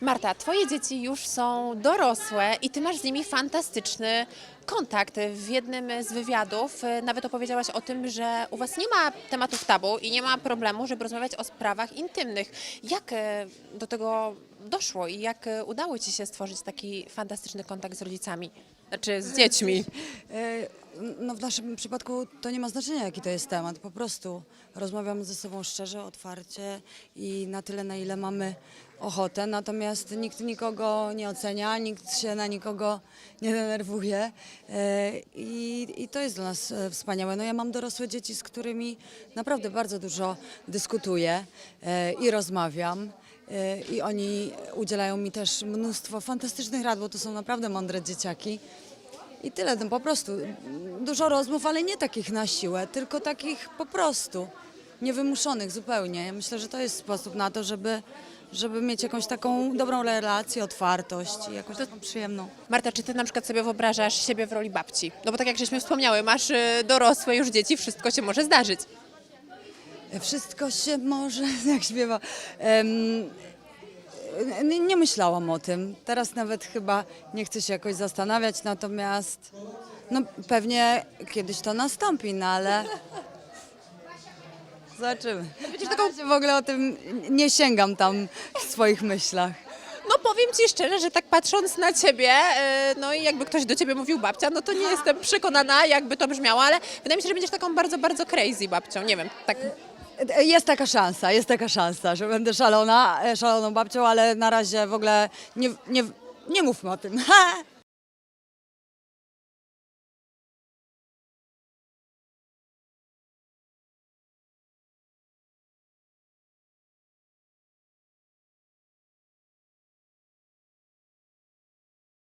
Marta, twoje dzieci już są dorosłe i ty masz z nimi fantastyczny kontakt. W jednym z wywiadów e, nawet opowiedziałaś o tym, że u was nie ma tematów tabu i nie ma problemu, żeby rozmawiać o sprawach intymnych. Jak e, do tego doszło i jak e, udało ci się stworzyć taki fantastyczny kontakt z rodzicami? Znaczy z dziećmi. E, No w naszym przypadku to nie ma znaczenia, jaki to jest temat. Po prostu rozmawiamy ze sobą szczerze, otwarcie i na tyle, na ile mamy ochotę. Natomiast nikt nikogo nie ocenia, nikt się na nikogo nie denerwuje. E, I, i to jest dla nas e, wspaniałe. No ja mam dorosłe dzieci, z którymi naprawdę bardzo dużo dyskutuję i rozmawiam. E, I oni udzielają mi też mnóstwo fantastycznych rad, bo to są naprawdę mądre dzieciaki. I tyle, no po prostu dużo rozmów, ale nie takich na siłę, tylko takich po prostu niewymuszonych zupełnie. Ja myślę, że to jest sposób na to, żeby, żeby mieć jakąś taką dobrą relację, otwartość i jakąś taką przyjemną. Marta, czy ty na przykład sobie wyobrażasz siebie w roli babci? No bo tak jak żeśmy wspomniały, masz e, dorosłe już dzieci, wszystko się może zdarzyć. Wszystko się może, jak śpiewa. Em, nie, nie myślałam o tym. Teraz nawet chyba nie chcę się jakoś zastanawiać, natomiast no pewnie kiedyś to nastąpi, no ale zobaczymy. Taką... w ogóle o tym nie sięgam tam w swoich myślach. Powiem ci szczerze, że tak patrząc na ciebie, e, no i jakby ktoś do ciebie mówił babcia, no to nie jestem przekonana, jakby to brzmiało, ale wydaje mi się, że będziesz taką bardzo, bardzo crazy babcią. Nie wiem, tak. Jest taka szansa, jest taka szansa, że będę szalona, e, szaloną babcią, ale na razie w ogóle nie, nie, nie mówmy o tym.